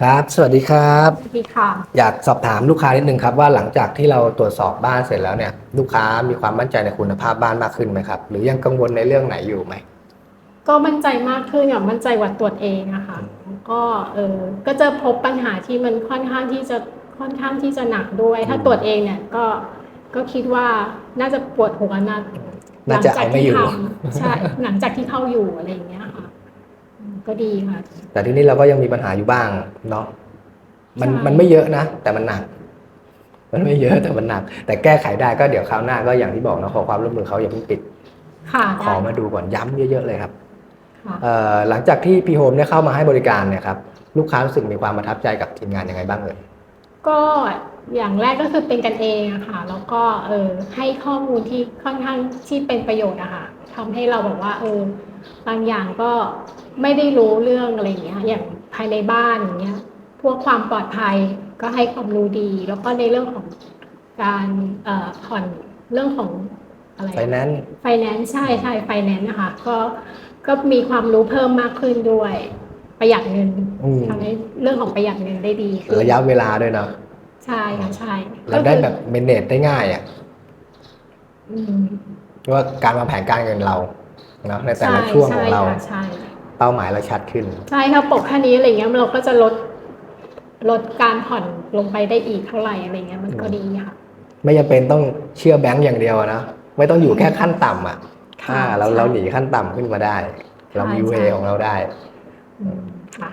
ครับ สวัสดีครับสวัสดีค่ะ อยากสอบถามลูกค้านิดนึงครับว่าหลังจากที่เราตรวจสอบบ้านเสร็จแล้วเนี่ย ลูกค้ามีความมั่นใจในคุณภาพบ้านมากขึ้นไหมครับ หรือยังกังวลในเรื่องไหนอยู่ไหม ก็มั่นใจมากขึ้นอย่างมั่นใจกว่าตรวจเองอะค่ะแล้วก็เออก็จะพบปัญหาที่มันค่อนข้างที่จะค่อนข้างที่จะหนักด้วย ถ้าตรวจเองเนี่ยก็ก็คิดว่าน่าจะปวดหัวนะน่าจะเอาไม่อยู่หลังจากที่ทำใช่หลังจากที่เข้าอยู่อะไรอย่างเงี้ยค่ะอืม ก็ดีค่ะ แต่ที่นี่เราก็ยังมีปัญหาอยู่บ้างเนาะมันใช่มันไม่เยอะนะ แต่มันหนัก มันไม่เยอะแต่มันหนัก แต่แก้ไขได้ก็เดี๋ยวคราวหน้าก็อย่างที่บอกนะขอความร่วมมือเขาอย่าเพิ่งปิดค่ะขอได้มาดูก่อนย้ำเยอะๆเลยครับค่ะเอ่อหลังจากที่พีโฮมเนี่ยเข้ามาให้บริการเนี่ยครับลูกค้ารู้สึกมีความประทับใจกับทีมงานยังไงบ้างเอ่ยก็อย่างแรกก็คือเป็นกันเองอะค่ะ แล้วก็เออให้ข้อมูลที่ค่อนข้างที่เป็นประโยชน์อะค่ะทำให้เราแบบว่าเออ บางอย่างก็ไม่ได้รู้เรื่องอะไรอย่างเงี้ย อย่างภายในบ้านอย่างเงี้ย พวกความปลอดภัยก็ให้ความรู้ดี แล้วก็ในเรื่องของการเอ่อผ่อนเรื่องของอะไรไฟแนนซ์ไฟแนนซ์ใช่ใช่ไฟแนนซ์นะคะ ก็ก็มีความรู้เพิ่มมากขึ้นด้วย ประหยัดเงินทำให้เรื่องของประหยัดเงินได้ดีขึ้นระยะเวลาด้วยเนาะใช่ค่ะใช่เราได้แบบเมเนจได้ง่ายอะอืมว่าการวางแผนการเงินเราเนาะในแต่ละช่วงของเราใช่ค่ะใช่เป้าหมายเราชัดขึ้น ใช่ค่ะปกแค่นี้อะไรเงี้ยเราก็จะลดลดการผ่อนลงไปได้อีกเท่าไหร่อะไรเงี้ยมันก็ดีค่ะ ไม่จำเป็นต้องเชื่อแบงก์อย่างเดียวอะนะไม่ต้องอยู่แค่ขั้นต่ำอะค่ะอ่าเราใช่เราหนีขั้นต่ำขึ้นมาได้ เราใช่มีเวใช่ของเราได้อืมค่ะ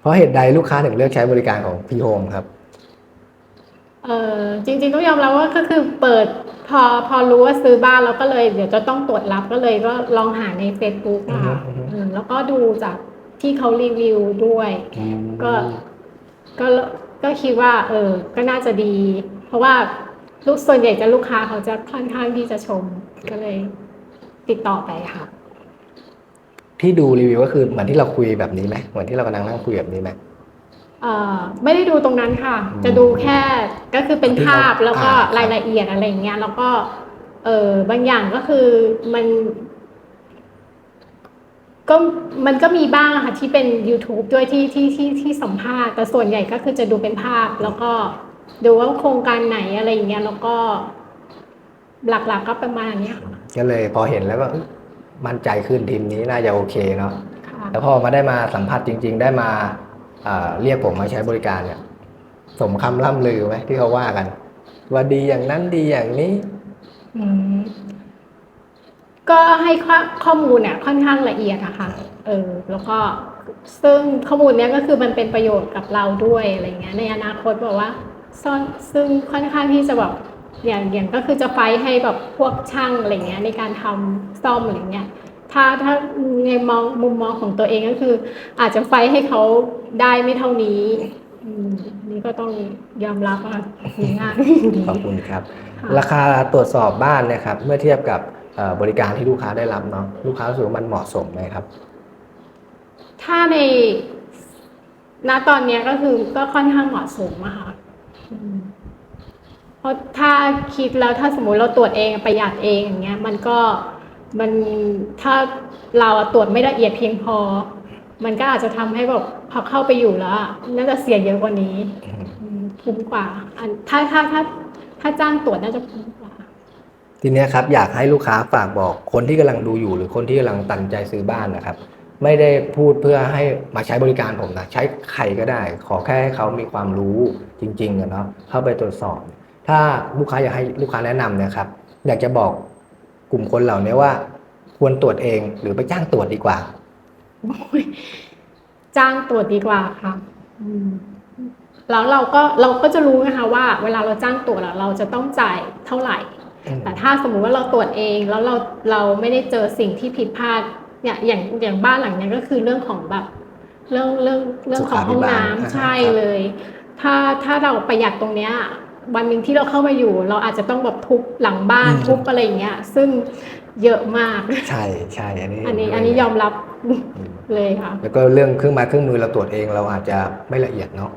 เพราะเหตุใดลูกค้าถึงเลือกใช้บริการของพีโฮมครับเออจริงๆต้องยอมรับว่าก็คือเปิดพ อพอรู้ว่าซื้อบ้านเราก็เลยเดี๋ยวจะต้องตรวจรับก็เลยก็ลองหาใน Facebook อะค่ะอือฮึอือฮึ อืมแล้วก็ดูจากที่เขารีวิวด้วยก็ ก็ก็คิดว่า เออ ก็น่าจะดี เพราะว่าลูกส่วนใหญ่จะลูกค้าเขาจะค่อนข้างที่จะชม ก็เลยติดต่อไปค่ะ ที่ดูรีวิวก็คือเหมือนที่เราคุยแบบนี้ไหมเหมือนที่เรากำลังนั่งคุยแบบนี้ไหมเอ่อ ไม่ได้ดูตรงนั้นค่ะอืมจะดูแค่ก็คือเป็นที่ภาพเราแล้วก็อ่าครับรายละเอียดอะไรอย่างเงี้ยแล้วก็เออบางอย่างก็คือมันก็มันก็มีบ้างค่ะที่เป็น YouTube ด้วยที่ที่ที่ที่สัมภาษณ์แต่ส่วนใหญ่ก็คือจะดูเป็นภาพ แล้วก็ดูว่าโครงการไหนอะไรอย่างเงี้ยแล้วก็ หลักๆก็ประมาณเนี้ยค่ะก็เลยพอเห็นแล้วก็เอ้ยมั่นใจขึ้นทีมนี้น่าจะโอเคเนาะค่ะแล้วพอมาได้มาสัมผัสจริง ๆ ได้มา เรียกผมมาใช้บริการเนี่ย สมคำล่ำลือไหมที่เขาว่ากัน ว่าดีอย่างนั้นดีอย่างนี้ก็ให้ข้อข้อมูลเนี่ยค่อนข้างละเอียดอะค่ะ เออ แล้วก็ซึ่งข้อมูลเนี้ยก็คือมันเป็นประโยชน์กับเราด้วยอะไรเงี้ย ในอนาคตบอกว่าซ่อนซึ่งค่อนข้างที่จะแบบอย่างอย่างก็คือจะไฟให้แบบพวกช่างอะไรเงี้ยในการทำซ่อมอะไรเงี้ย ถ้าถ้าในมองมุมมองของตัวเองก็คือ อาจจะไฟท์ให้เขาได้ไม่เท่านี้อืมนี่ก็ต้องยอมรับว่ามีงานขอบคุณครับค่ะราคาตรวจสอบบ้านเนะครับ เมื่อเทียบกับเอ่อบริการที่ลูกค้าได้รับเนาะลูกค้ารู้สึกว่ามันเหมาะสมไหมครับ ถ้าในณตอนเนี้ยก็คือก็ค่อนข้างเหมาะสมอะค่ะอืมเพราะถ้าคิดแล้วถ้าสมมุติเราตรวจเองประหยัดเองอย่างเงี้ย มันก็ มันถ้าเราอะตรวจไม่ละเอียดเพียงพอ มันก็อาจจะทำให้แบบพอเข้าไปอยู่แล้วอะน่าจะเสียเยอะกว่านี้อืมคุ้มกว่าอันถ้าถ้าถ้าถ้าจ้างตรวจน่าจะคุ้มกว่า ทีเนี้ยครับ อยากให้ลูกค้าฝากบอกคนที่กำลังดูอยู่ หรือคนที่กำลังตัดสินใจซื้อบ้านนะครับ ไม่ได้พูดเพื่อให้มาใช้บริการผมนะใช้ใครก็ได้ ขอแค่ให้เขามีความรู้จริงๆอะเนาะเข้าไปตรวจสอบ ถ้าลูกค้าอยากให้ลูกค้าแนะนำเนะครับ อยากจะบอกก ลุ่มคนเหล่านี้ว่า ควรตรวจเองหรือไปจ้างตรวจดีกว่าโอ้ยจ้างตรวจดีกว่าค่ะอืมแล้วเราก็เราก็จะรู้นะคะว่า เวลาเราจ้างตรวจอะเราจะต้องจ่ายเท่าไหร่ แต่ถ้าสมมุติว่าเราตรวจเองแล้วเราเราไม่ได้เจอสิ่งที่ผิดพลาดเนี่ยอย่างอย่างบ้านหลังเนี้ยก็คือเรื่องของแบบเรื่องเรื่องเรื่องของห้องน้ำสุขาภิบาลใช่ครับเลย ถ้าถ้าเราประหยัดตรงเนี้ย วันหนึ่งที่เราเข้ามาอยู่ เราอาจจะต้องแบบทุบหลังบ้านทุบอะไรอย่างเงี้ยซึ่งเยอะมาก ใช่ใช่อันนี้อันนี้เห็ด้วยอันนี้ยอมรับอืมเลยค่ะ แล้วก็เรื่องเครื่องไม้เครื่องมือเราตรวจเองเราอาจจะไม่ละเอียดเนาะ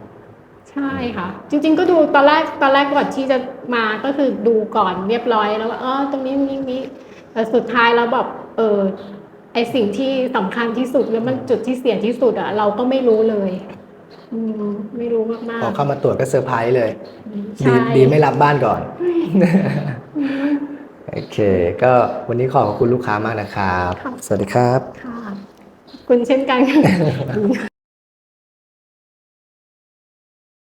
ใช่ค่ะ จริง ๆ ก็ดูตอนแรกตอนแรกก่อนที่จะมาก็คือดูก่อนเรียบร้อยแล้วว่าเออตรงนี้นี้นี้แต่สุดท้ายแล้วแบบเออไอสิ่งที่สำคัญที่สุดแล้วมันจุดที่เสี่ยงที่สุดอะเราก็ไม่รู้เลย พอเข้ามาตรวจก็เซอร์ไพรส์เลย ใช่ดีดีไม่รับบ้านก่อนโอเค ก็วันนี้ขอบคุณลูกค้ามากนะครับครับสวัสดีครับ ค่ะขอบคุณเช่นกันค่ะ